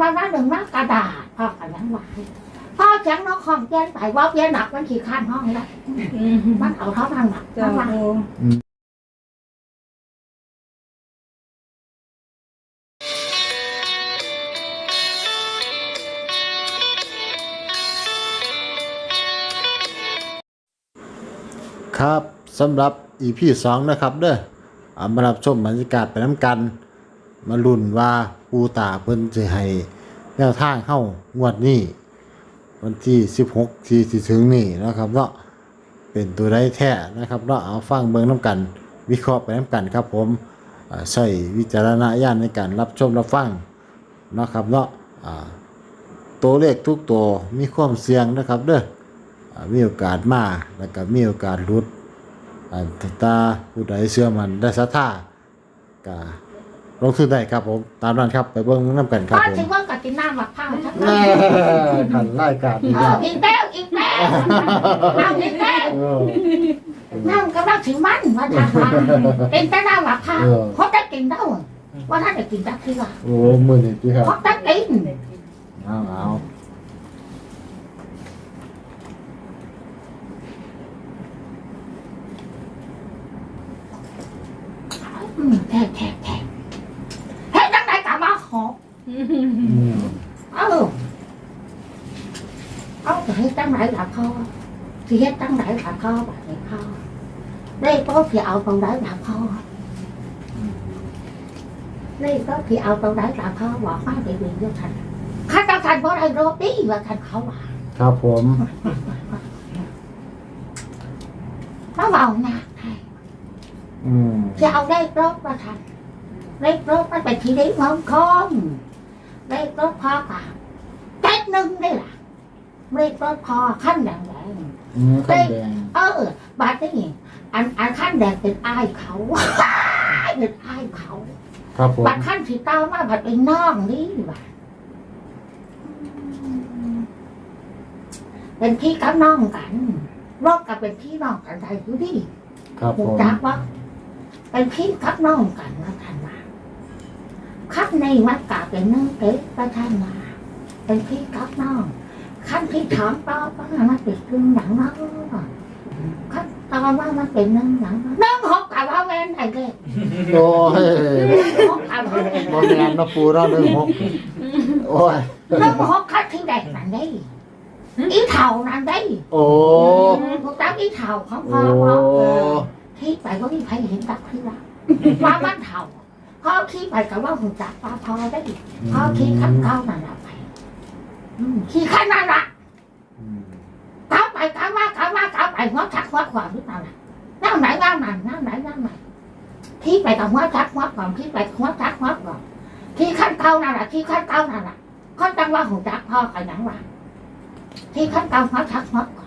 วันนั้นหนึ่งนักกระดาษพ่อกันยังไหวพ่อเสียงน้องของเย็นไปว่าเย็นหนักมันขี่ข้านห้องแล้วมันเอาเท่านั้นหนักจ้าทั้งวันปูครับสำหรับ EP สองนะครับเด้อเอามารับชมบรรยากาศไปน้ำกัน มาลุ้นว่าปูตาเพิ่นจะให้แนวทางเข้างวดนี้ วันที่16ที่สิถึงนี่นะครับเนาะเป็นตัวได้แท้นะครับเนาะเอาฟังเบิ่งน้ำกัน วิเคราะห์ไปน้ำกันครับผมใช้วิจารณญาณในการรับชมรับฟังนะครับเนาะตัวเลขทุกตัวมีความเสี่ยงนะครับเด้อมีโอกาสมาแล้วก็มีโอกาสลุดอ่ถ้าตาผู้ใดเชื่อมันได้ศรัทธาก็ ลงทุนได้ครับผม ตามนั้นครับไปเบิ่งน้ำกันครับพ่อผม ถือว่ากับกินน้ำหมักข้าวชักแน่ขันไล่กาดอีกเอแล้อวอีกแล้วอีกแล้วเอาอีกแล้วเออนั่งกำลังถือมันว่าทางว่าเป็นแต่น้ำหมักข้าวเออ เขาจะกินเท่าว่าท่านจะกินจักที่ว่าโอ้มือนี่พี่ครับเขาจะกินเอาเอาอืมแท้แท้แท้เฮ้ยจังไหน กะมาหอบอืมเออเอาจะให้จังไหนล่ะพ่อสิเฮ็ดจังไหนล่ะพ่อแบบนี้พ่อได้ก็พี่เอาตรงไหนหล่ะพ่อได้ก็พี่เอาตรงไหนหล่ะพ่อบอกมาเดี๋ยวเดี๋ยวท่านข้าเจ้าท่านบ่ได้โรตีว่าท่านเขาว่าครับผมเขาเอาหนักให้อืมจะเอาได้รถมาท่า นได้รถมันเป็นที่ได้มองคงได้รถพ่อป่ะแก๊กหนึ่งได้ล่ะได้รถพ่อขั้นแดงแดงอืมขันแดงเออบาดนี่อันอันขั้นแดงเป็นอ้ายเขาเป็นอ้ายเขาครับผมบาดขั้นสีเต้ามาบาดเป็นน้องนี่บาดเป็นพี่กับน้องกันรถกับเป็นพี่น้องกันได้อยู่ดิครับหูผมจักว่าเป็นพี่กับน้องกันนะท่านว่า ขั้นในวัดกาเป็นน้องเก๋ประท่านมา เป็นพี่กับน้องขั้นที่ถามต่อว่ามันเป็นเรื่องหนังเนาะขั้นตอนว่ามันเป็นเรื่องหนังเนาะเรื่องหกกับว่าแม่นไอ้เด็กโอ้ยหกกับว่าแม่นบ่แม่นเนาะปูเนาะหนึ่งหกโอ้ยเรื่องหกขั้นที่แดกนั่นได้อีเท่านั่นได้โอ้พวกตั้งอีเท่าของโอ้พ่อว่าขี้ไปว่ามีใครเห็นตักที่ละว่ามันเท่า พ่อขี้ไปกับว่าหุ่นจักว่าพอได้พ่อขี้ขันเก้านั่นละไปอืมขี้ขันนั่นละอืมเก้าไปเก้ามาเก้ามาเก้าไปหัวชักหัวขวาหรือเปล่าล่ะนั่งไหนนั่งไหนนั่งไหนนั่งไหนขี้ไปกับหัวชักหัวขวาขี้ไปหัวชักหัวขวาขี้ขันเก้านั่นละขี้ขันเก้านั่นละเขาจังว่าหุ่นจักพ่อกันยังว่าขี้ขันเก้าหัวชักหัวขวา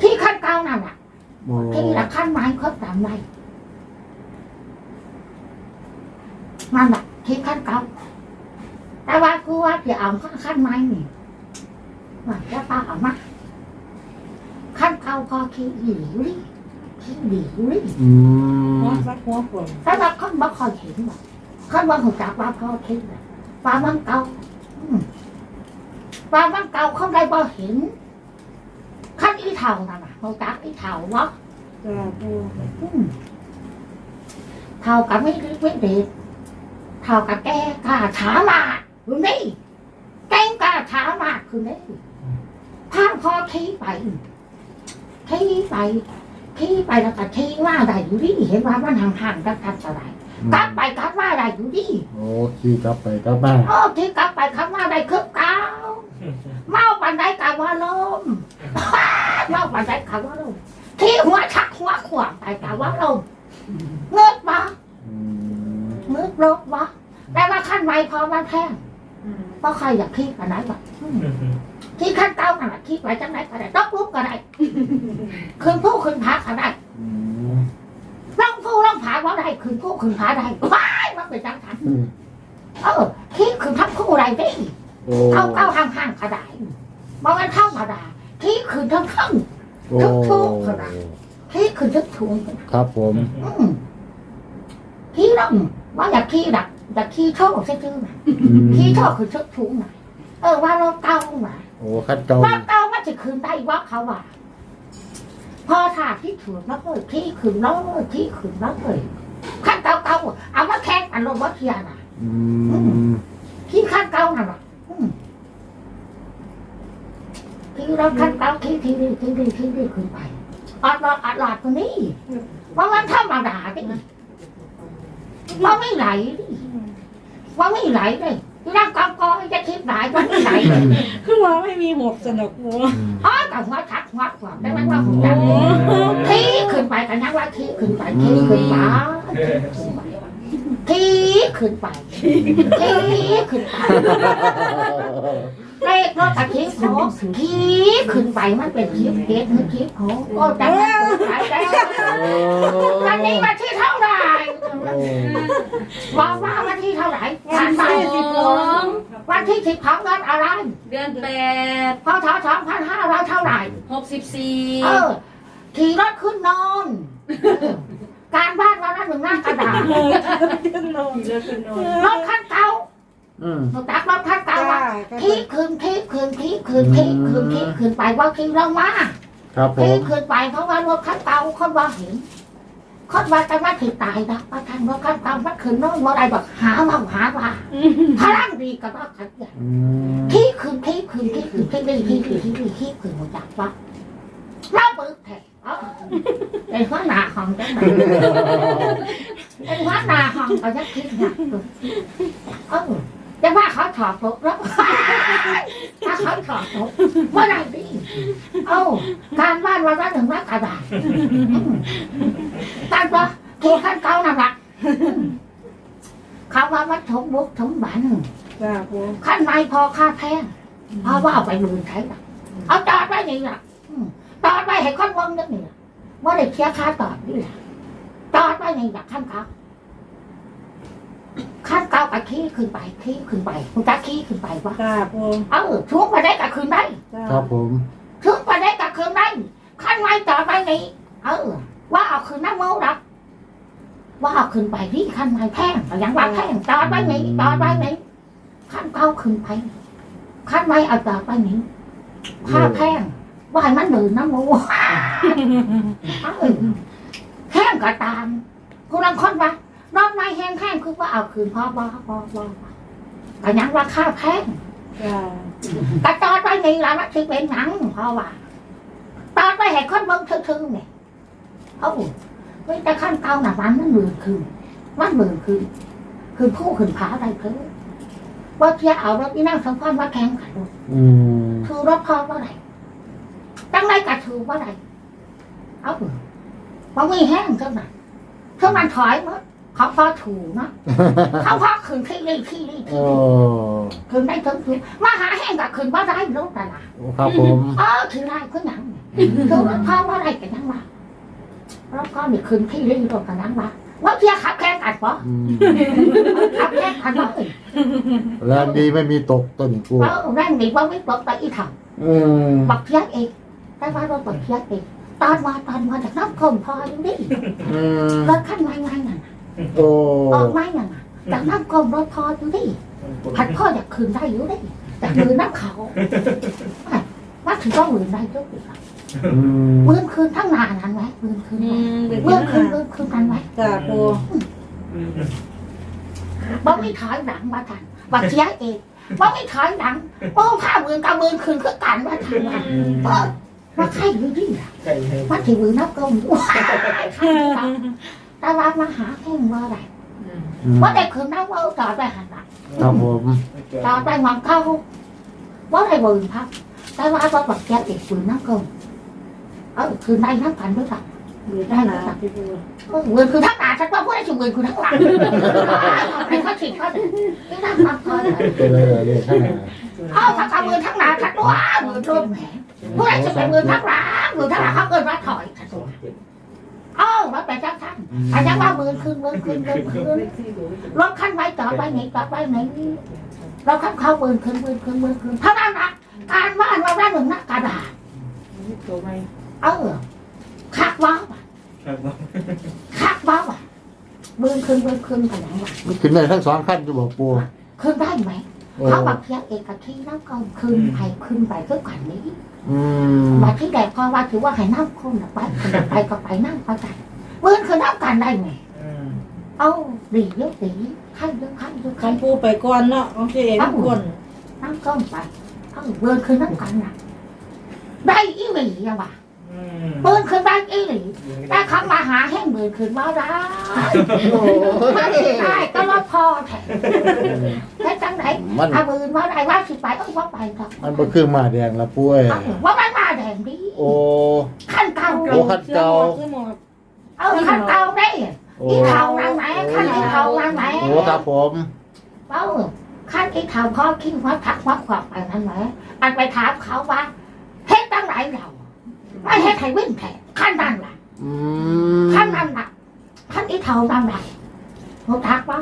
ขี้ขันเก้านั่นละโอ้ที่ละขั้นไม้เขาตามไว้ นั่นแหละที่ขั้นเก่าแต่ว่ากูว่าจะเอาขั้นไม้นี่มันจะป้าเอามาขั้นเก่าก็ขี้หลีอยู่ดิขี้หลีอยู่ดิอืหัวมซักหัวฝนแต่ว่าขั้นบ่คอยเห็นบ่ขั้นว่าหัวจักว่าพ่อคิดน่ะว่ามันเก่าอืมว่ามันเก่าเขาได้บ่เห็นขั้นอีเท่านั่นน่ะหัวจักอีเท่าวะจ้าปูอืมเท่ากับไม่ไม่เด็ก เท่ากับแกกล้าถามาคุณนี่แกงกล้าถามาคุณนี่พาพอขี้ไปขี้ไปขี้ไปแล้วก็ขี้ว่าได้อยู่ดิเห็นว่ามันห่างๆกันกันอะไรกลับไปกลับว่าได้อยู่ดิโอ้ขี่กลับไปกลับมาโอ้ที่กลับไปกลับมาได้คือเก่าเมาปันได้กะว่าลมเมาปันได้กะว่าลมที่หัวชักหัวขวางไปกะว่าลมเงิดบ่อืมมืดรถวะ แต่ว่าขั้นไวพอมันแพงเพราะใครอยากขี้กันไหนแบบที่ขั้นเก้าขนาดขี้ไว้จังไหนก็ได้ต้องลุกก็ได้คืนผู้คืนพาก็ได้อืมร่องผู้ร่องผาว่าได้คืนผู้คืนพาได้ว้ายมันเป็นจังทันอืมเออขี้คืนทับคู่อะไรได้โอ้เก้าเก้าห่างห่างก็ได้บอกมันเท่ามาได้ขี้คืนทั้งทั้งโอ้ทุกๆขนาดขี้คืนทั้งถุงครับผมอืมขี้ร่องว่าอยากขี้ดัก แต่ขี้โชคใช่ไหมขี้โชคคือชุดถุงน่ะเออว่ารถเก่าน่ะโอ้คัดเก่ารถเก่ามันจะคืนได้ว่าเขาว่าพอถาที่ถือแล้วเลยที่คืนแล้วเลยที่คืนแล้วเลยขั้นเก่าเก่าๆเอามาแข่งกันรถวัดเทียน่ะอืมที่ขั้นเก่าน่ะน่ะอืมที่เราขั้นเก่าที่ที่ดีที่ดีที่ดีขึ้นไปอัดรอดอัดหลอดตัวนี้ว่ามันธรรมดาดิว่าไม่ไหลดิ ว่าไม่ไหลเลยร่างกายก็จะคิดไหลว่าไม่ไหลเลยคือว่าไม่มีหกสนุกวัวอ๋อกับหัวชักหัวขวบได้ไหมว่าผมจำที่ขึ้นไปกันยังว่าที่ขึ้นไปที่ขึ้นไปที่ขึ้นไปที่ขึ้นไปเลขรถตะคิดโหที่ขึ้นไปมันเป็นคิดเด็ดหรือคิดโหก็จะไม่ไปได้วันนี้มาที่เท่าไหร่ บอกว่าวันที่เท่าไหร่วันที่สิบสองวันที่สิบของเงินอะไรเดือนแปดพศสองพันห้าร้อยเท่าไหร่หกสิบสี่เออขี่รถขึ้นนอน การบ้านวันละหนึ่งหน้ากระดาษขึ้นนอนเดือนขึ้นนอนรถคันเก่าอืมหนูตักรถคันเก่าจ้าอะขี่คืนขี่คืนขี่คืนขี่คืนขี่คืนไปว่าขี่ลงมาครับผขี่มคืนไปเพราะว่ารถคันเก่าคนว่าเห็น คนว่าแต่ว่าถึงตายนะประทานรถคันเก่ามันคืนนอนว่าอะไรบอกหาว่าหาว่าพลังดีกับว่าขันอย่างอืมขี่คืนขี่คืนขี่คืนขี่ดีขี่ดีขี่ดีขี่คืนหมดจักว่าเราเบิกแถเออเป็นหัวหน้าของจังไหนเป็นหัวหน้าห้องก็จะคิดหนักตัวเออ จะว่าเขาถอดตกแล้วถ้าเขาถอดตกเมื่อไหรดีเอ้าการบ้านวันละหนึ่งหน้ากระดาษการว่าที่ขั้นเก่านั่นแหละเขาว่าวัดถมบุกถมบันจ้าวัวขั้นในพอค่าแพงเพราะว่าเอาไปลืมใช้ละเอาจอดไว้นี่ล่ะอืมจอดไว้ให้คนวงนึกนี่ล่ะว่าได้เคลียร์ค่าจอดนี่ล่ะจอดไว้นี่ล่ะขั้นเก่า ขั้นเก่ากับขี้ขึ้นไปขี้ขึ้นไปคุณจะขี้ขึ้นไปวะจ้าวัวเออช่วงไปได้กับคืนได้จ้าครับผมช่วงไปได้กับคืนได้ขั้นไว้จอดไว้นี่เออว่าเอาคืนน้ำเมาดักว่าเอาคืนไปที่ขั้นไม้แพงแต่ยังว่าแพงจอดไว้นี่จอดไว้นี่ขั้นเก่าขึ้นไปขั้นไว้เอาจอดไว้นี่ค่าแพงว่าให้มันเดินน้ำมูเออแห้งก็ตามผู้ลังคนว่า รอบไม้แห้งแห้งคือว่าเอาคืนพ่อบ่พ่อบ่แต่ยังว่าค่าแพงจ้ากระจอดไว้นี่ละมันสิเป็นหนังเพราะว่าตอดไปให้คนเบิ่งทึ่งๆเนี่ยเอ้าไม่แต่ขั้นเก่าหนักมันมันหมื่นคืนมันหมื่นคืนคือผู้ขึ้นผาได้เพิ่มว่าเที่ยเอารถนี่นั่งสองคนว่าแข่งกันรถอืมคือรถพอว่าไรตั้งไรกระถือว่าไรเอาเถอะว่ามีแห้งเท่านั้นเท่ามันถอยมั้ง เขาพอถูนะเขาพอขึ้นที่นี่ที่นี่โอ้ขึ้นได้ถึงถึงมาหาแห้งกับขึ้นว่าได้รถแต่ละครับผมเออถือไรก็ยังคือรถพ่อว่าไรกันยังวะรถพ่อนี่คืนที่รีรถกันยังวะว่าเพียขับแข่งกันปะอืมขับแข่งกันเลยแรงดีไม่มีตกต้นกูเออแรงดีว่าไม่ตกไปอีถังอืมบักเพียกเองแต่ว่ารถบักเพียกเองตอนมาตอนมาจากน้ำคมพออยู่นี่อืมรถขั้นไม้ไม้นั่นน่ะ โอ้ออกไม้นั่นน่ะจากน้ำคมรถพออยู่นี่พัดพ่ออยากคืนได้อยู่นี่แต่คืนน้ำเขาว่าถึงต้องมือได้ทุกอย่างอืมมือคืนทั้งนานนั้นไหมมือคืนอืไหมมเดือนเมื่อคืขึ้นนเมื่อคืนกันไหมจ้าวัวบ่ไม่ถอยหลังมาทันบักเสียเองบ่ไม่ถอยหลังโอ้ผ้ามือกับมือคืนคือกันว่าทันว่าเออมาใครอยู่ที่ล่ะมาถือมือนับกลมว้าย แต่ว่ามาหาแห้งว่าอะไรอืมว่าได้คืนน้ำว่าจอดไปหันหลังครับผมจอดไปหวังเข้าว่าได้บืนพักแต่ว่าว่าบักเสียเองมือนับกลมเออคืนได้นับกันด้วยกันเดือนหนาพี่วัวเออมือคือทั้งหน้าฉันว่าผู้ได้ถึงมือคือทั้งหลังไอ้ข้อถิ่นข้อถิ่นไม่น่าฟังข้อไหนเป็นอะไรเนี่ยข้างหน้าเอาถ้าทำมือทั้งหนาทั้งตัวมือโดนแหมผู้ใดจะเป็นมือทั้งหลังมือทั้งหลังเขาเกินว่าถอยทั้งตัว เอ้าว่าไปจังทั้งอันนี้ว่ามือคืนมือคืนมือคืนรถคันไว้จอดไว้ไหนจอดไว้ไหนเราคันเข้ามือคืนมือคืนมือคืนเท่านั้นนะการว่านเราได้หนึ่งหน้ากระดาษตัวไม่เออคักว้าวคักว้าวเบื้องขึ้นเบื้องขึ้นกันยังไงมันขึ้นได้ทั้งสองขั้นอยู่บอกปูขึ้นได้ไหม โอ้เขาบอกเพียงเอกที่น้ำก็ขึ้นไปขึ้นไปเพื่อกันนี้อืมมาที่แดกพอว่าถือว่าให้น้ำคนน่ะไปคนน่ะไปก็ไปนั่งไปกันเบื้องขึ้นน้ำกันได้ไหมอืมเอาดีเยอะดีขั้นเยอะขั้นเยอะคัขั้นนปูไปก่อนเนาะโอเคทุกคนน้ำก้มไปเอาเบื้องขึ้นน้ำกันน่ะได้อีหลีอะว่ะอืมเบื้องขึ้นได้อีหลีแต่คำมาหาแห้งเบื้องขึ้นว่าได้โอ้ไม่ได้ก็รอพอแถมแค่ จังไหนมันถ้าเบื้องว่าได้ว่าสิไปเอ้ยว่าไปครับมันบ่คือหมาแดงละปูเอ้ยเอาว่าไม่มาแดงดีโอ้ ขั้นเก่าโอ้ขั้นเก่า คือหมดเออขั้นเก่าได้โอ้อีเท่านั่งไหนขั้นอีเท่านั่งไหนโอ้ครับผมเออขั้นอีเท่าพ่อคิดว่าทักว่าขวบไปนั่นไหมอันไปถามเขาว่าเฮ็ดตั้งไหนเราไม่เฮ็ดให้วิ่งแทนขั้นนั่นแหละอืมขั้นนั่นแหละขั้นอีเท่านั่นแหละเขาทักว่า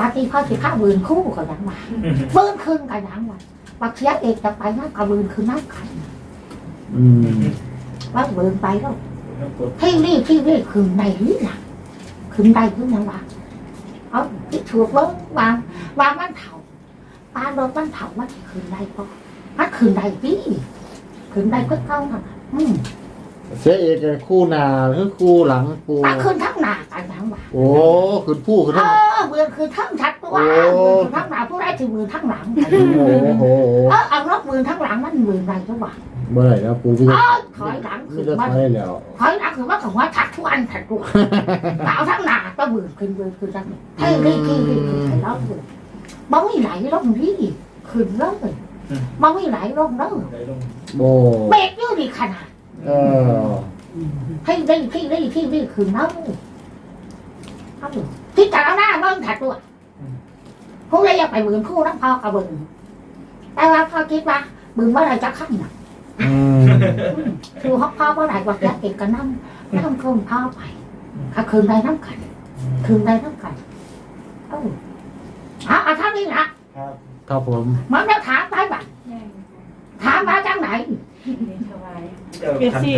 ปาร์ตี้พ่อสิข้าบืนคู่กันยังมาบืนขึ้นกันยังมาบักเสียเอกจะไปนั่งกับบืนคือนั่งกันอืมว่าบืนไปแล้วที่นี่ที่นี่คือในนี่ล่ะคือในคือยังวะเอาที่ถูกเบิ้งวางวางมันเถาปลาโดนมันเถามันคืนในก็มันคืนในพี่คืนในก็เข้าน่ะอืม เสียเอกกับคู่หน้าคือคู่หลังปูปลาคืนทั้งหนากันยังวะโอ้ขึ้นผู้ขึ้นเอทั้งอเบือนคือทั้งชัดตัวโอ้เบือนคือทั้งหนาผู้ได้ถือมือทั้งหลังโอ้โหเออเอารถมือทั้งหลังมันมือในจังหวะเมื่อไหร่นะปูพี่เอจะอถอยหลังพี่คือจะมันใช้แล้วถอยหลังคือว่าของว่าชักทุกอันถัดตัวเอาทั้งหนาก็มือขึ้นมือขึ้นจังเฮ้ยนี่ที่ที่ที่แล้วเลยมันไม่ไหลลงที่ขึ้นเลยมันไม่ไหลลงเลยไหนลงโอ้เบรกอยู่ดีขนาด เออให้ได้ที่ได้ที่ได้ขึ้นเลยเอาดูที่แต่ละหน้าเบิ่งถัดตัวพวกเราอยากไปหมื่นคู่น้ำพอกับเบิ่งแต่ว่าพอคิดว่าเบิ่งเมื่อไรจะขั้นน่ะอืมคือฮอกพ่อเมื่อไรว่าจะเก็บกันน้ำน้ำคืนพ่อไปถ้าคืนได้น้ำกัน คืนได้น้ำกันเอ้าเอาเอาเท่านี้ละครับ ครับผมมันจะถามไปบ้างถามมาจากไหน เดี๋ยวเปียทำซี่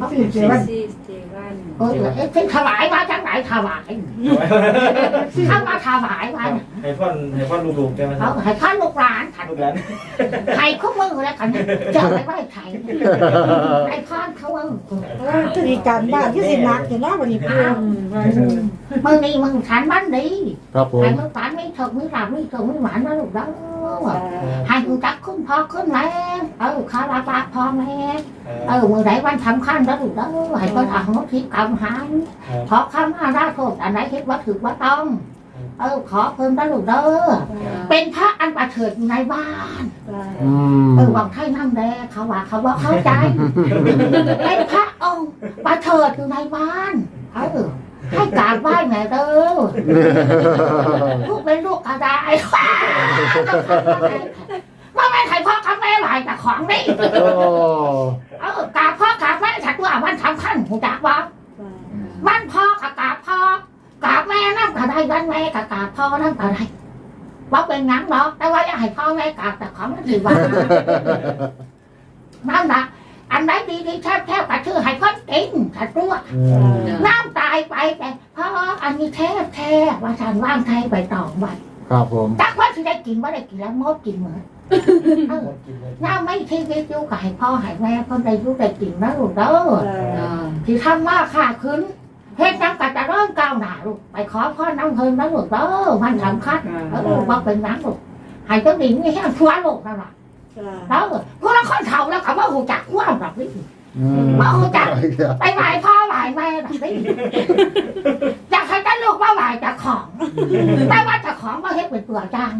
ทำเปียซี่เจวันซีเจวันเออเอ๊ะที่ถวายมาจากไหนถวายถ้ามาถวายมาให้พ่อนให้พ่อนลูกๆได้ไหมคเขารับให้ข้าลูกหลานถัดลูกหลานใครเขามือแล้วกันเจอไปไหว้ใครไอ้ข้านเขาเออมีการบ้านที่สินักเห็นว่าวันนี้ปูมึงนี่มึงฉันบ้านดีครับผมให้มึงฝัน ไม่ถูกไม่หลับไม่ถูกไม่หวานนะลูกเด้อให้มึงจักขึ้นพอขึ้นแม่เออข้าราบาพอแม่เออมือไหนวันสำคัญนะลูกเด้อให้คนอ่างทิพย์กำหันขอคำอาราโทษอันไหนคิดว่าถือว่าต้องเออขอเพิ่มนะลูกเด้อเป็นพระอันประเสริฐอยู่ในบ้านอืมเออหวังไทยน้ำแดงเขาว่าเขาว่าเข้าใจเป็นพระองค์ประเสริฐอยู่ในบ้านเออ ให้กราบไหว้แม่เด้อลูกเป็นลูกกระไดว่าแม่ไทยพ่อกับแม่หลายแต่ของนี่โอ้เออกราบพ่อกราบแม่ถัดว่าวันสำคัญหูจักว่าวันพ่อกับกราบพ่อกราบแม่นั่งกระไดวันแม่กับกราบพ่อนั่งกระไดว่าเป็นงั้นหรอกแต่ว่าอยากให้พ่อแม่กราบแต่ของมันถือว่านั่นนะอันไหนดีดีแทบแทบกระชื่อให้คนกินถัดตัวอืมน้ำตาย ไปแต่เพราะอันนี้แทบแทบว่าฉันว่างไทยไปต่อไปครับผมจักว่าที่ได้กินว่าได้กินแล้วมดกินเหมือนเออน้าไม่ที่วิทยุกับให้พ่อให้แม่คนได้ยุได้กินนะลูกเด้อที่ทำมากค่ะขึ้นเฮ็ดน้ำกัดจะเริ่มก้าวหน้าลูกไปขอพ่อน้ำเพิ่นนะลูกเด้อมันสำคัญเออว่าเป็นหยังลูกให้เจ้าดิ่งนี่แห้งชัวลูกนั่นแหละเด้อพวกเราคนเฒ่าแล้วเขาว่าหูจักว่าแบบนี้อื มมาเอาจ้ะไปไหวพ่อไหวแม่แบบนี้อยากให้ได้ลูกว่าไหวจากของแต่ว่าจากของมาเฮ็ดเป็นตัวจัง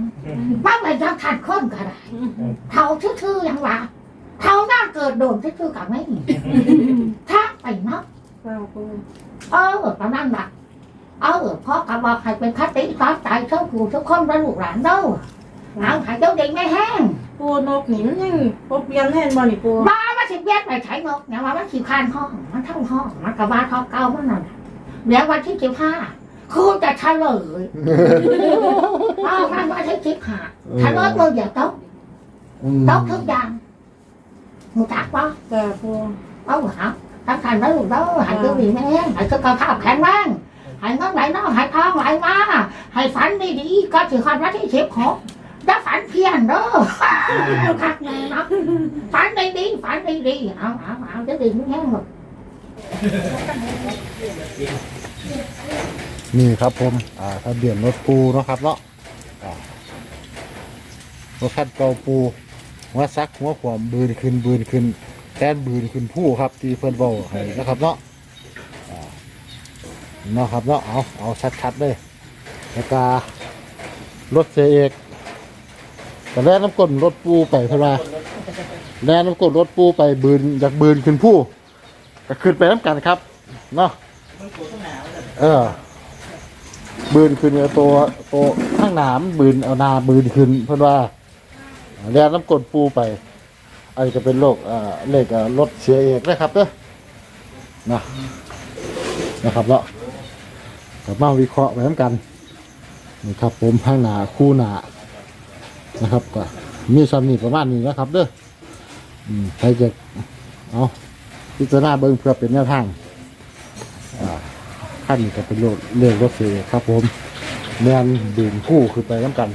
มาเป็นจังทันคนก็ได้เท่าชื่อๆยังว่าเท่าหน้าเกิดโดนชื่อๆกับไม่มีถ้าไปเนาะเออตอนนั้นละเออพ่อกับบอกให้เป็นคติสอนใจเท่าผู้ทุกคนและลูกหลานเด้อ เอาให้เจ้าเด็กไม่แห้งปูนกนี่มันยังปบเปียนแน่นบ่นี่ปูบ้ามันสิเบียดไปใช้นกเนี่ยว่ามันขี้คานห้องมันเท่าห้องมันกับบ้าท้องเก่ามันนั่นแหละเดี๋ยววันที่สิบห้าครูจะเฉลยเอามันวันที่สิบห้าเฉลยมืออย่าตกอืมตกทุกอย่างมึงจักว่าจ้าปูเอาหาทั้งคันแล้วลูกเด้อหายตัวดีแม่หายสุขภาพแข็งแรงให้เงินไหลน้องให้ทองไหลมาให้ฝันดีๆก็ถือความรักที่เจ็บของ แล้วฝันเพี้ยนเด้อคักแน่เนาะฝันดีๆฝันดีๆเอาเอาเอาจะดีไม่แห้งหรอกนี่ครับผม อ่าทะเบียนรถปูเนาะครับเนาะอ่ารถคันเก่าปูหัวซักหัวขวามบืนขึ้นบืนขึ้นแทนบืนขึ้นผู้ครับที่เพิ่นเว้าให้นะครับเนาะอ่าเนาะครับเนาะเอาเอาชัดๆเลยแล้วก็รถเสยเอก แต่แล่น้ำก้นรถปูไปเท่าไรแล่น้ำก้นรถปูไปบืนจากบืนขึ้นผู้ก็ขึ้นไปน้ำกันครับเนาะเออ บืนขึ้นเอาตัวตัวข้างหนามบืนเอานาบืนขึ้น เพื่อนว่าเรียนน้ำกลปูไปอันนี้ก็เป็นโรคอ่าเลขอ่ารถเสียเอกนะครับเด้อนะนะครับเนาะกับมาวิเคราะห์ไปน้ำกันนี่ครับผมข้างหนาคู่หนา นะครับก็มีซ้ำนี่ประมาณนี้นะครับ เด้ออืมใครจะเอาพิจารณาเบิ่งเพื่อเป็นแนวทางขั้นก็เป็นรถเรียกรถเสียครับ ผมแมนดื่มคู่คือไปน้ำกัน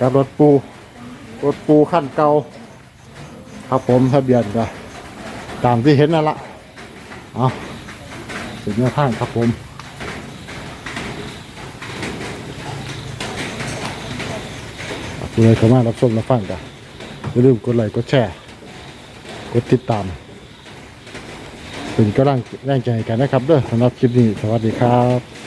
กับรถปูรถปูขั้นเก่าครับผมทะเบียนก็ตามที่เห็นนั่นละเอาเป็นแนวทางครับผม คุณเลยเข้ามารับชมรับฟังกันอย่าลืมกดไลค์กดแชร์กดติดตาม เป็นกำลังแรงใจให้กันนะครับเด้อสำหรับคลิปนี้สวัสดีครับ